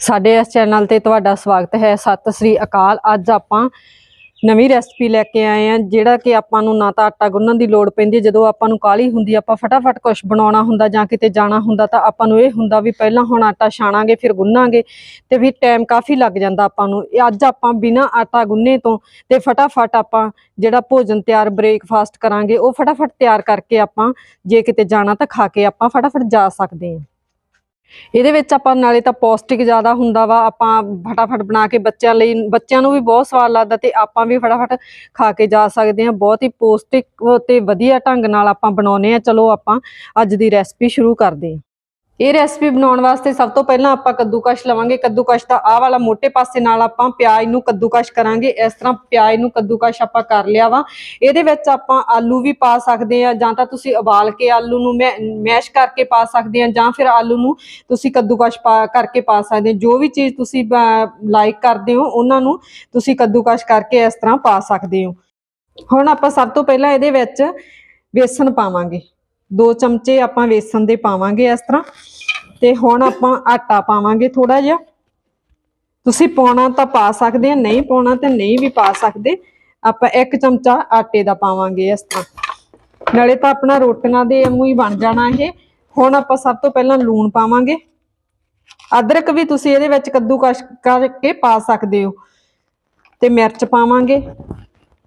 ਸਾਡੇ ਇਸ ਚੈਨਲ ਤੇ ਤੁਹਾਡਾ ਸਵਾਗਤ ਹੈ। ਸਤਿ ਸ੍ਰੀ ਅਕਾਲ। ਅੱਜ ਆਪਾਂ ਨਵੀਂ ਰੈਸਪੀ ਲੈ ਕੇ ਆਏ ਆ ਜਿਹੜਾ ਕਿ ਆਪਾਂ ਨੂੰ ਨਾ ਤਾਂ ਆਟਾ ਗੁੰਨਣ ਦੀ ਲੋੜ ਪੈਂਦੀ ਹੈ, ਜਦੋਂ ਆਪਾਂ ਨੂੰ ਕਾਲੀ ਹੁੰਦੀ ਆਪਾਂ ਫਟਾਫਟ ਕੁਝ ਬਣਾਉਣਾ ਹੁੰਦਾ ਜਾਂ ਕਿਤੇ ਜਾਣਾ ਹੁੰਦਾ ਤਾਂ ਆਪਾਂ ਨੂੰ ਇਹ ਹੁੰਦਾ ਵੀ ਪਹਿਲਾਂ ਹੁਣ ਆਟਾ ਛਾਣਾਂਗੇ ਫਿਰ ਗੁੰਨਾਂਗੇ ਤੇ ਵੀ ਟਾਈਮ ਕਾਫੀ ਲੱਗ ਜਾਂਦਾ ਆਪਾਂ ਨੂੰ। ਇਹ ਅੱਜ ਆਪਾਂ ਬਿਨਾ ਆਟਾ ਗੁੰਨੇ ਤੋਂ ਤੇ ਫਟਾਫਟ ਆਪਾਂ ਜਿਹੜਾ ਭੋਜਨ ਤਿਆਰ ਬ੍ਰੇਕਫਾਸਟ ਕਰਾਂਗੇ ਉਹ ਫਟਾਫਟ ਤਿਆਰ ਕਰਕੇ ਆਪਾਂ ਜੇ ਕਿਤੇ ਜਾਣਾ ਤਾਂ ਖਾ ਕੇ ਆਪਾਂ ਫਟਾਫਟ ਜਾ ਸਕਦੇ ਹਾਂ। ਇਹਦੇ ਵਿੱਚ ਆਪਾਂ ਨਾਲੇ ਤਾਂ ਪੌਸ਼ਟਿਕ ਜ਼ਿਆਦਾ ਹੁੰਦਾ ਵਾ, ਆਪਾਂ ਫਟਾਫਟ ਬਣਾ ਕੇ ਬੱਚਿਆਂ ਲਈ, ਬੱਚਿਆਂ ਨੂੰ ਵੀ ਬਹੁਤ ਸਵਾਦ ਲੱਗਦਾ ਤੇ ਆਪਾਂ ਵੀ ਫਟਾਫਟ ਖਾ ਕੇ ਜਾ ਸਕਦੇ ਹਾਂ। ਬਹੁਤ ਹੀ ਪੌਸ਼ਟਿਕ ਤੇ ਵਧੀਆ ਢੰਗ ਨਾਲ ਆਪਾਂ ਬਣਾਉਨੇ ਆ ਚਲੋ ਆਪਾਂ ਅੱਜ ਦੀ ਰੈਸਪੀ ਸ਼ੁਰੂ ਕਰਦੇ ਹਾਂ। ਇਹ ਰੈਸਪੀ ਬਣਾਉਣ ਵਾਸਤੇ ਸਭ ਤੋਂ ਪਹਿਲਾਂ ਆਪਾਂ ਕੱਦੂਕਸ਼ ਲਵਾਂਗੇ। ਕੱਦੂਕਸ਼ ਦਾ ਆਹ ਵਾਲਾ ਮੋٹے ਪਾਸੇ ਨਾਲ ਆਪਾਂ ਪਿਆਜ਼ ਨੂੰ ਕੱਦੂਕਸ਼ ਕਰਾਂਗੇ। ਇਸ ਤਰ੍ਹਾਂ ਪਿਆਜ਼ ਨੂੰ ਕੱਦੂਕਸ਼ ਆਪਾਂ ਕਰ ਲਿਆ ਵਾ। ਇਹਦੇ ਵਿੱਚ ਆਪਾਂ ਆਲੂ ਵੀ ਪਾ ਸਕਦੇ ਆ ਜਾਂ ਤਾਂ ਤੁਸੀਂ ਉਬਾਲ ਕੇ ਆਲੂ ਨੂੰ ਮੈਸ਼ ਕਰਕੇ ਪਾ ਸਕਦੇ ਆ ਜਾਂ ਫਿਰ ਆਲੂ ਨੂੰ ਤੁਸੀਂ ਕੱਦੂਕਸ਼ ਪਾ, ਕਰਕੇ ਪਾ ਸਕਦੇ ਹੋ। ਜੋ ਵੀ ਚੀਜ਼ ਤੁਸੀਂ ਲਾਈਕ ਕਰਦੇ ਹੋ, ਉਹਨਾਂ ਨੂੰ ਤੁਸੀਂ ਕੱਦੂਕਸ਼ ਕਰਕੇ ਇਸ ਤਰ੍ਹਾਂ ਪਾ ਸਕਦੇ ਹੋ। ਹੁਣ ਆਪਾਂ ਸਭ ਤੋਂ ਪਹਿਲਾਂ ਇਹਦੇ ਵਿੱਚ ਵੇਸਣ ਪਾਵਾਂਗੇ। ਦੋ ਚਮਚੇ ਆਪਾਂ ਵੇਸਣ ਦੇ ਪਾਵਾਂਗੇ ਇਸ ਤਰ੍ਹਾਂ। ਤੇ ਹੁਣ ਆਪਾਂ ਆਟਾ ਪਾਵਾਂਗੇ ਥੋੜਾ ਜਿਹਾ। ਤੁਸੀਂ ਪਾਉਣਾ ਤਾਂ ਪਾ ਸਕਦੇ ਆ, ਨਹੀਂ ਪਾਉਣਾ ਤਾਂ ਨਹੀਂ ਵੀ ਪਾ ਸਕਦੇ। ਆਪਾਂ ਇੱਕ ਚਮਚਾ ਆਟੇ ਦਾ ਪਾਵਾਂਗੇ ਇਸ ਤਰ੍ਹਾਂ। ਨਾਲੇ ਤਾਂ ਆਪਣਾ ਰੋਟੀਆਂ ਦੇ ਵਾਂਗੂ ਹੀ ਬਣ ਜਾਣਾ ਇਹ। ਹੁਣ ਆਪਾਂ ਸਭ ਤੋਂ ਪਹਿਲਾਂ ਲੂਣ ਪਾਵਾਂਗੇ। ਅਦਰਕ ਵੀ ਤੁਸੀਂ ਇਹਦੇ ਵਿੱਚ ਕੱਦੂਕਸ਼ ਕਰਕੇ ਪਾ ਸਕਦੇ ਹੋ। ਤੇ ਮਿਰਚ ਪਾਵਾਂਗੇ।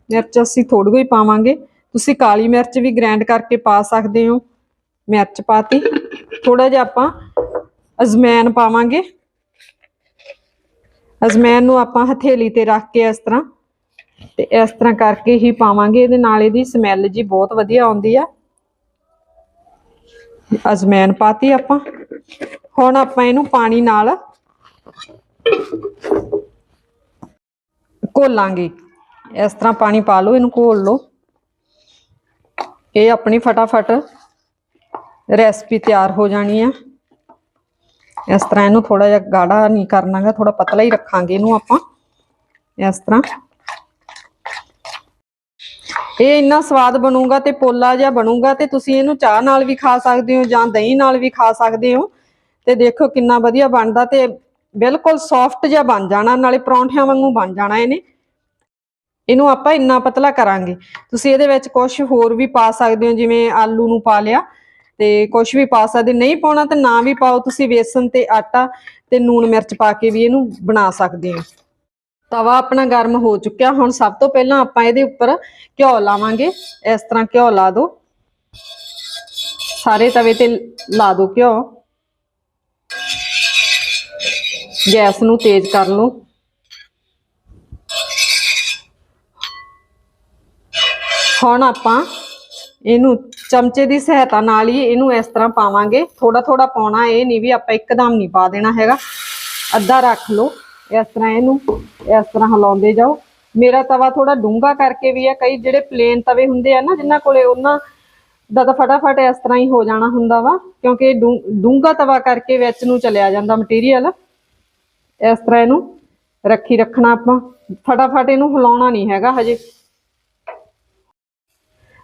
ਮਿਰਚ ਅਸੀਂ ਥੋੜੀ ਜਿਹੀ ਪਾਵਾਂਗੇ। ਤੁਸੀਂ ਕਾਲੀ ਮਿਰਚ ਵੀ ਗ੍ਰਾਈਂਡ ਕਰਕੇ ਪਾ ਸਕਦੇ ਹੋ। ਮਿਰਚ ਪਾਤੀ। ਥੋੜਾ ਜਿਹਾ ਆਪਾਂ ਅਜਮੈਨ ਪਾਵਾਂਗੇ। ਅਜਮੈਨ ਨੂੰ ਆਪਾਂ ਹਥੇਲੀ ਤੇ ਰੱਖ ਕੇ ਇਸ ਤਰ੍ਹਾਂ। ਤੇ ਇਸ ਤਰ੍ਹਾਂ ਕਰਕੇ ਹੀ ਪਾਵਾਂਗੇ। ਇਹਦੇ ਨਾਲ ਇਹਦੀ ਸਮੈਲ ਜੀ ਬਹੁਤ ਵਧੀਆ ਆਉਂਦੀ ਆ। ਅਜਮੈਨ ਪਾਤੀ ਆਪਾਂ। ਹੁਣ ਆਪਾਂ ਇਹਨੂੰ ਪਾਣੀ ਨਾਲ ਘੋਲਾਂਗੇ। ਇਸ ਤਰ੍ਹਾਂ ਪਾਣੀ ਪਾ ਲਓ, ਇਹਨੂੰ ਘੋਲ ਲਓ। ਇਹ ਆਪਣੀ ਫਟਾਫਟ ਰੈਸਪੀ ਤਿਆਰ ਹੋ ਜਾਣੀ ਆ। ਇਸ ਤਰ੍ਹਾਂ ਇਹਨੂੰ ਥੋੜਾ ਜਿਹਾ ਗਾੜਾ ਨਹੀਂ ਕਰਨਾਗਾ ਥੋੜਾ ਪਤਲਾ ਹੀ ਰੱਖਾਂਗੇ ਇਹਨੂੰ ਆਪਾਂ। ਇਸ ਤਰ੍ਹਾਂ। ਇਹ ਇੰਨਾ ਸਵਾਦ ਬਣੂਗਾ ਤੇ ਪੋਲਾ ਜਿਹਾ ਬਣੂਗਾ ਤੇ ਤੁਸੀਂ ਇਹਨੂੰ ਚਾਹ ਨਾਲ ਵੀ ਖਾ ਸਕਦੇ ਹੋ ਜਾਂ ਦਹੀਂ ਨਾਲ ਵੀ ਖਾ ਸਕਦੇ ਹੋ। ਤੇ ਦੇਖੋ ਕਿੰਨਾ ਵਧੀਆ ਬਣਦਾ ਤੇ ਬਿਲਕੁਲ ਸੌਫਟ ਜਿਹਾ ਬਣ ਜਾਣਾ, ਨਾਲੇ ਪਰੌਂਠਿਆਂ ਵਾਂਗੂ ਬਣ ਜਾਣਾ ਇਹਨੇ। ਇਹਨੂੰ ਆਪਾਂ ਇੰਨਾ ਪਤਲਾ ਕਰਾਂਗੇ। ਤੁਸੀਂ ਇਹਦੇ ਵਿੱਚ ਕੁਝ ਹੋਰ ਵੀ ਪਾ ਸਕਦੇ ਹੋ, ਜਿਵੇਂ ਆਲੂ ਨੂੰ ਪਾ ਲਿਆ ਤੇ ਕੁਝ ਵੀ ਪਾ ਸਕਦੇ। ਨਹੀਂ ਪਾਉਣਾ ਤੇ ਨਾ ਵੀ ਪਾਓ, ਤੁਸੀਂ ਵੇਸਣ ਤੇ ਆਟਾ ਤੇ ਨੂਣ ਮਿਰਚ ਪਾ ਕੇ ਵੀ ਇਹਨੂੰ ਬਣਾ ਸਕਦੇ ਹੋ। ਤਵਾ ਆਪਣਾ ਗਰਮ ਹੋ ਚੁੱਕਿਆ। ਹੁਣ ਸਭ ਤੋਂ ਪਹਿਲਾਂ ਆਪਾਂ ਇਹਦੇ ਉੱਪਰ ਘਿਓ ਲਾਵਾਂਗੇ। ਇਸ ਤਰ੍ਹਾਂ ਘਿਓ ਲਾ ਦਿਓ। ਸਾਰੇ ਤਵੇ ਤੇ ਲਾ ਦਿਓ ਘਿਓ। ਗੈਸ ਨੂੰ ਤੇਜ਼ ਕਰ ਲਓ। ਹੁਣ ਆਪਾਂ ਇਹਨੂੰ ਚਮਚੇ ਦੀ ਸਹਾਇਤਾ ਨਾਲ ਹੀ ਇਹਨੂੰ ਇਸ ਤਰ੍ਹਾਂ ਪਾਵਾਂਗੇ। ਥੋੜਾ ਥੋੜਾ ਪਾਉਣਾ ਇਹ ਨਹੀਂ ਵੀ ਆਪਾਂ ਇੱਕਦਮ ਨਹੀਂ ਪਾ ਦੇਣਾ ਹੈਗਾ। ਅੱਧਾ ਰੱਖ ਲਓ। ਇਸ ਤਰ੍ਹਾਂ ਇਹਨੂੰ ਇਸ ਤਰ੍ਹਾਂ ਹਿਲਾਉਂਦੇ ਜਾਓ। ਮੇਰਾ ਤਵਾ ਥੋੜਾ ਡੂੰਘਾ ਕਰਕੇ ਵੀ ਆ। ਕਈ ਜਿਹੜੇ ਪਲੇਨ ਤਵੇ ਹੁੰਦੇ ਆ ਨਾ, ਜਿਨ੍ਹਾਂ ਕੋਲੇ ਉਹਨਾਂ ਦਾ ਤਾਂ ਫਟਾਫਟ ਇਸ ਤਰ੍ਹਾਂ ਹੀ ਹੋ ਜਾਣਾ ਹੁੰਦਾ ਵਾ। ਕਿਉਂਕਿ ਡੂੰਘਾ ਤਵਾ ਕਰਕੇ ਵਿੱਚ ਨੂੰ ਚਲਿਆ ਜਾਂਦਾ ਮਟੀਰੀਅਲ ਇਸ ਤਰ੍ਹਾਂ ਇਹਨੂੰ ਰੱਖੀ ਰੱਖਣਾ ਆਪਾਂ। ਫਟਾਫਟ ਇਹਨੂੰ ਹਿਲਾਉਣਾ ਨਹੀਂ ਹੈਗਾ ਹਜੇ।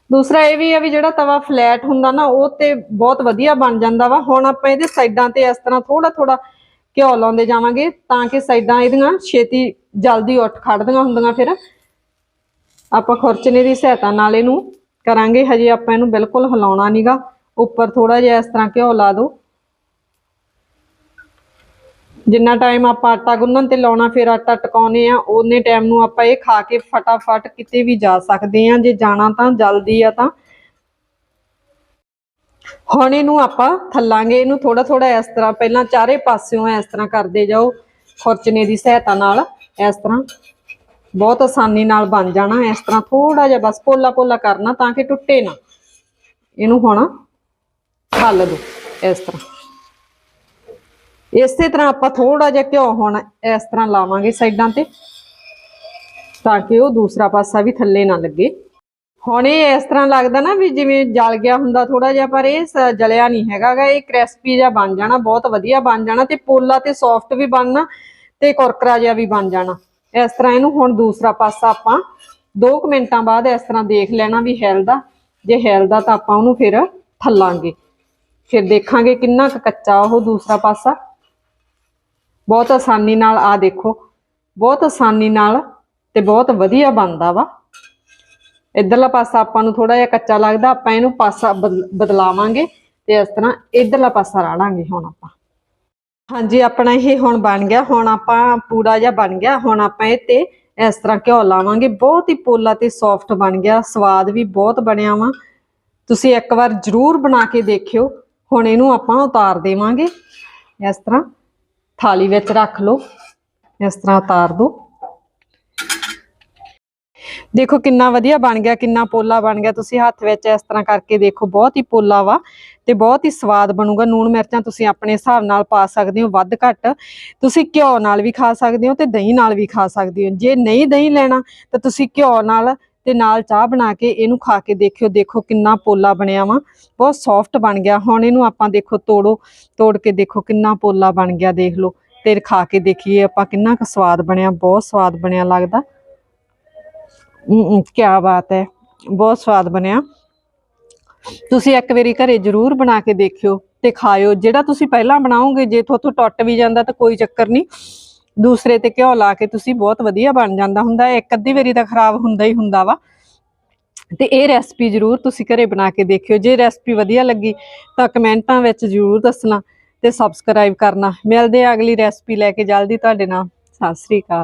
ਦੂਸਰਾ ਇਹ ਵੀ ਆ ਵੀ ਜਿਹੜਾ ਤਵਾ ਫਲੈਟ ਹੁੰਦਾ ਨਾ, ਉਹ ਤੇ ਬਹੁਤ ਵਧੀਆ ਬਣ ਜਾਂਦਾ ਵਾ। ਹੁਣ ਆਪਾਂ ਇਹਦੇ ਸਾਈਡਾਂ ਤੇ ਇਸ ਤਰ੍ਹਾਂ ਥੋੜਾ ਥੋੜਾ ਘਿਓ ਲਾਉਂਦੇ ਜਾਵਾਂਗੇ, ਤਾਂ ਕਿ ਸਾਈਡਾਂ ਇਹਦੀਆਂ ਛੇਤੀ ਜਲਦੀ ਉੱਠ ਖੜਦੀਆਂ ਹੁੰਦੀਆਂ ਫਿਰ। ਆਪਾਂ ਖੁਰਚਨੇ ਦੀ ਸਹਾਇਤਾ ਨਾਲ ਇਹਨੂੰ ਕਰਾਂਗੇ। ਹਜੇ ਆਪਾਂ ਇਹਨੂੰ ਬਿਲਕੁਲ ਹਿਲਾਉਣਾ ਨਹੀਂਗਾ ਉੱਪਰ ਥੋੜਾ ਜਿਹਾ ਇਸ ਤਰ੍ਹਾਂ ਘਿਓ ਲਾ ਦਿਓ। ਜਿੰਨਾ ਟਾਈਮ ਆਪਾਂ ਆਟਾ ਗੁੰਨਣ ਤੇ ਲਾਉਣਾ, ਫਿਰ ਆਟਾ ਟਿਕਾਉਨੇ ਆ, ਉਹਨੇ ਟਾਈਮ ਨੂੰ ਆਪਾਂ ਇਹ ਖਾ ਕੇ ਫਟਾਫਟ ਕਿਤੇ ਵੀ ਜਾ ਸਕਦੇ ਆ। ਜੇ ਜਾਣਾ ਤਾਂ ਜਲਦੀ ਆ ਤਾਂ। ਹੁਣ ਇਹਨੂੰ ਆਪਾਂ ਥੱਲਾਂਗੇ। ਇਹਨੂੰ ਥੋੜਾ ਥੋੜਾ ਇਸ ਤਰ੍ਹਾਂ ਪਹਿਲਾਂ ਚਾਰੇ ਪਾਸਿਓਂ ਇਸ ਤਰ੍ਹਾਂ ਕਰਦੇ ਜਾਓ। ਖੁਰਚਣੇ ਦੀ ਸਹਾਇਤਾ ਨਾਲ ਇਸ ਤਰ੍ਹਾਂ। ਬਹੁਤ ਆਸਾਨੀ ਨਾਲ ਬਣ ਜਾਣਾ। ਇਸ ਤਰ੍ਹਾਂ ਥੋੜਾ ਜਿਹਾ ਬਸ ਪੋਲਾ ਪੋਲਾ ਕਰਨਾ ਤਾਂ ਕਿ ਟੁੱਟੇ ਨਾ। ਇਹਨੂੰ ਹੁਣ ਹੱਲ ਦੋ ਇਸ ਤਰ੍ਹਾਂ। ਇਸੇ ਤਰ੍ਹਾਂ ਆਪਾਂ ਥੋੜਾ ਜਿਹਾ ਘਿਓ ਹੁਣ ਇਸ ਤਰ੍ਹਾਂ ਲਾਵਾਂਗੇ ਸਾਈਡਾਂ ਤੇ, ਤਾਂ ਕਿ ਉਹ ਦੂਸਰਾ ਪਾਸਾ ਵੀ ਥੱਲੇ ਨਾ ਲੱਗੇ। ਹੁਣ ਇਹ ਇਸ ਤਰ੍ਹਾਂ ਲੱਗਦਾ ਨਾ ਵੀ ਜਿਵੇਂ ਜਲ ਗਿਆ ਹੁੰਦਾ ਥੋੜਾ ਜਿਹਾ, ਪਰ ਇਹ ਸ- ਜਲਿਆ ਨਹੀਂ ਹੈਗਾਗਾ ਇਹ ਕ੍ਰਿਸਪੀ ਜਿਹਾ ਬਣ ਜਾਣਾ, ਬਹੁਤ ਵਧੀਆ ਬਣ ਜਾਣਾ ਤੇ ਪੋਲਾ ਤੇ ਸੌਫਟ ਵੀ ਬਣਨਾ ਤੇ ਕੁਰਕਰਾ ਜਿਹਾ ਵੀ ਬਣ ਜਾਣਾ। ਇਸ ਤਰ੍ਹਾਂ ਇਹਨੂੰ ਹੁਣ ਦੂਸਰਾ ਪਾਸਾ ਆਪਾਂ 2 ਮਿੰਟਾਂ ਬਾਅਦ ਇਸ ਤਰ੍ਹਾਂ ਦੇਖ ਲੈਣਾ ਵੀ ਹਿਲਦਾ। ਜੇ ਹਿਲਦਾ ਤਾਂ ਆਪਾਂ ਉਹਨੂੰ ਫਿਰ ਥੱਲਾਂਗੇ। ਫਿਰ ਦੇਖਾਂਗੇ ਕਿੰਨਾ ਕੁ ਕੱਚਾ ਉਹ ਦੂਸਰਾ ਪਾਸਾ। ਬਹੁਤ ਆਸਾਨੀ ਨਾਲ ਆ ਦੇਖੋ। ਬਹੁਤ ਆਸਾਨੀ ਨਾਲ ਤੇ ਬਹੁਤ ਵਧੀਆ ਬਣਦਾ ਵਾ। ਇਧਰਲਾ ਪਾਸਾ ਆਪਾਂ ਨੂੰ ਥੋੜਾ ਜਿਹਾ ਕੱਚਾ ਲੱਗਦਾ, ਆਪਾਂ ਇਹਨੂੰ ਪਾਸਾ ਬਦਲ- ਬਦਲਾਵਾਂਗੇ ਤੇ ਇਸ ਤਰ੍ਹਾਂ ਇਧਰਲਾ ਪਾਸਾ ਰਾੜਾਂਗੇ ਹੁਣ ਆਪਾਂ। ਹਾਂਜੀ, ਆਪਣਾ ਇਹ ਹੁਣ ਬਣ ਗਿਆ, ਹੁਣ ਆਪਾਂ ਪੂੜਾ ਜਿਹਾ ਬਣ ਗਿਆ, ਹੁਣ ਆਪਾਂ ਇਹ ਤੇ ਇਸ ਤਰ੍ਹਾਂ ਘਿਓ ਲਾਵਾਂਗੇ। ਬਹੁਤ ਹੀ ਪੋਲਾ ਤੇ ਸੌਫਟ ਬਣ ਗਿਆ, ਸਵਾਦ ਵੀ ਬਹੁਤ ਬਣਿਆ ਵਾ। ਤੁਸੀਂ ਇੱਕ ਵਾਰ ਜ਼ਰੂਰ ਬਣਾ ਕੇ ਦੇਖਿਓ, ਹੁਣ ਇਹਨੂੰ ਆਪਾਂ ਉਤਾਰ ਦੇਵਾਂਗੇ। ਇਸ ਤਰ੍ਹਾਂ ਥਾਲੀ ਵਿੱਚ ਰੱਖ ਲਓ, ਇਸ ਤਰ੍ਹਾਂ ਉਤਾਰ ਦਿਓ ਦੇਖੋ ਕਿੰਨਾ ਵਧੀਆ ਬਣ ਗਿਆ, ਕਿੰਨਾ ਪੋਲਾ ਬਣ ਗਿਆ। ਤੁਸੀਂ ਹੱਥ ਵਿੱਚ ਇਸ ਤਰ੍ਹਾਂ ਕਰਕੇ ਦੇਖੋ, ਬਹੁਤ ਹੀ ਪੋਲਾ ਵਾ ਤੇ ਬਹੁਤ ਹੀ ਸਵਾਦ ਬਣੂਗਾ। ਨੂਣ ਮਿਰਚਾਂ ਤੁਸੀਂ ਆਪਣੇ ਹਿਸਾਬ ਨਾਲ ਪਾ ਸਕਦੇ ਹੋ, ਵੱਧ ਘੱਟ। ਤੁਸੀਂ ਘਿਓ ਨਾਲ ਵੀ ਖਾ ਸਕਦੇ ਹੋ ਤੇ ਦਹੀਂ ਨਾਲ ਵੀ ਖਾ ਸਕਦੇ ਹੋ। ਜੇ ਨਹੀਂ ਦਹੀਂ ਲੈਣਾ, ਤਾਂ ਤੁਸੀਂ ਘਿਓ ਨਾਲ ਤੇ ਨਾਲ ਚਾਹ ਬਣਾ ਕੇ ਇਹਨੂੰ ਖਾ ਕੇ ਦੇਖਿਓ, ਦੇਖੋ ਕਿੰਨਾ ਪੋਲਾ ਬਣਿਆ ਵਾ। ਬਹੁਤ ਸੌਫਟ ਬਣ ਗਿਆ। ਹੁਣ ਇਹਨੂੰ ਆਪਾਂ ਦੇਖੋ ਤੋੜੋ, ਤੋੜ ਕੇ ਦੇਖੋ ਕਿੰਨਾ ਪੋਲਾ ਬਣ ਗਿਆ, ਦੇਖ ਲਓ। ਤੇ ਖਾ ਕੇ ਦੇਖੀਏ ਆਪਾਂ ਕਿੰਨਾ ਕੁ ਸਵਾਦ ਬਣਿਆ, ਬਹੁਤ ਸਵਾਦ ਬਣਿਆ ਲੱਗਦਾ। ਕੀ ਬਾਤ ਹੈ। ਬਹੁਤ ਸਵਾਦ ਬਣਿਆ। ਤੁਸੀਂ ਇੱਕ ਵਾਰੀ ਘਰੇ ਜ਼ਰੂਰ ਬਣਾ ਕੇ ਦੇਖਿਓ ਤੇ ਖਾਇਓ। ਜਿਹੜਾ ਤੁਸੀਂ ਪਹਿਲਾਂ ਬਣਾਓਗੇ, ਜੇ ਤੁਹਾਥੋਂ ਟੁੱਟ ਵੀ ਜਾਂਦਾ ਤਾਂ ਕੋਈ ਚੱਕਰ ਨਹੀਂ। ਦੂਸਰੇ ਤੇ ਘਿਓ ਲਾ ਕੇ ਤੁਸੀਂ ਬਹੁਤ ਵਧੀਆ ਬਣ ਜਾਂਦਾ ਹੁੰਦਾ ਹੈ। ਇੱਕ ਅੱਧੀ ਵਾਰੀ ਤਾਂ ਖਰਾਬ ਹੁੰਦਾ ਹੀ ਹੁੰਦਾ ਵਾ। ਤੇ ਇਹ ਰੈਸਪੀ ਜ਼ਰੂਰ ਤੁਸੀਂ ਘਰੇ ਬਣਾ ਕੇ ਦੇਖਿਓ। ਜੇ ਰੈਸਪੀ ਵਧੀਆ ਲੱਗੀ ਤਾਂ ਕਮੈਂਟਾਂ ਵਿੱਚ ਜ਼ਰੂਰ ਦੱਸਣਾ ਤੇ ਸਬਸਕ੍ਰਾਈਬ ਕਰਨਾ। ਮਿਲਦੇ ਆ ਅਗਲੀ ਰੈਸਪੀ ਲੈ ਕੇ। ਜਲਦੀ ਤੁਹਾਡੇ ਨਾਲ। ਸਤਿ ਸ੍ਰੀ ਅਕਾਲ।